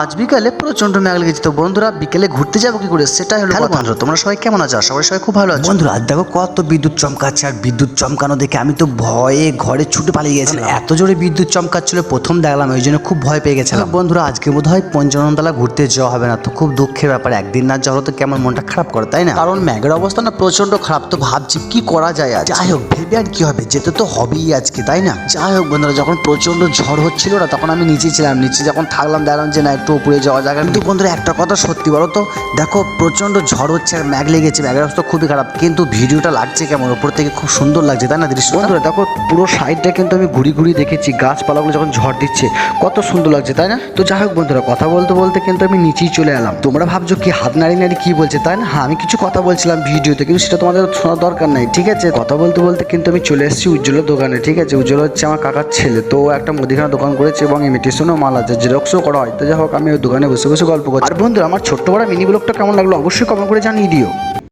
আজ বিকালে প্রচণ্ড মেঘ লেগেছে। তো বন্ধুরা বিকেলে ঘুরতে যাব কি করে? সেটাই হলো কথা। বন্ধুরা তোমরা সবাই কেমন আছো? সবাই সবাই খুব ভালো আছো। বন্ধুরা আজ দেখো কত বিদ্যুৎ চমকাচ্ছে আর বিদ্যুৎ চমকানো দেখে আমি তো ভয়ে ঘরে ছুটে পালিয়ে গেছিলাম। এত জোরে বিদ্যুৎ চমকাচ্ছিল প্রথম দেখলাম ওই জন্য খুব ভয় পেয়ে গেছিলাম। বন্ধুরা আজকে বোধ হয় পঞ্চনতলা ঘুরতে যাওয়া হবে না তো খুব দুঃখের ব্যাপার। একদিন না যাওয়া হলে তো কেমন মনটা খারাপ করে তাই না? কারণ মেঘের অবস্থা না প্রচণ্ড খারাপ তো ভাবছি কি করা যায় আজ যাই হোক ভেবে আর কি হবে যেতে তো হবেই আজকে তাই না? যাই হোক বন্ধুরা যখন প্রচণ্ড ঝড় হচ্ছিল না তখন আমি নিচে ছিলাম। নিচে যখন থাকলাম দেখলাম যে না একটু উপরে যাওয়া যাবে কিন্তু বন্ধুরা, একটা কথা সত্যি বলো তো, দেখো প্রচণ্ড ঝড় হচ্ছে আর ম্যাগ লেগেছে ম্যাগের অবস্থা খুবই খারাপ, কিন্তু ভিডিওটা লাগছে কেমন? উপর থেকে খুব সুন্দর লাগছে, তাই না দৃশ্য বন্ধুরা, দেখো পুরো সাইডটা কিন্তু আমি ঘুরি ঘুরি দেখেছি, গাছপালাগুলো যখন ঝড় দিচ্ছে, কত সুন্দর লাগছে, তাই না? তো যাই হোক বন্ধুরা, কথা বলতে বলতে কিন্তু আমি নিচেই চলে এলাম। তোমরা ভাবছ কি হাত নাড়ি নাড়ি কি বলছে, তাই না? হ্যাঁ আমি কিছু কথা বলছিলাম ভিডিওতে, কিন্তু সেটা তোমাদের শোনার দরকার নাই, ঠিক আছে? কথা বলতে বলতে কিন্তু আমি চলে এসেছি উজ্জ্বলের দোকানে, ঠিক আছে? উজ্জ্বল হচ্ছে আমার কাকার ছেলে, তো একটা মুদিখানা দোকান করেছে এবং ইমিটেশনও মাল আছে জেরক্সও করা হয়, তো যাই হোক আমি ওই দোকানে বসে বসে গল্প করছি। আর বন্ধুরা, আমার ছোট্ট বড় মিনি ব্লগটা কেমন লাগল অবশ্যই কমেন্ট করে জানিয়ে দিও।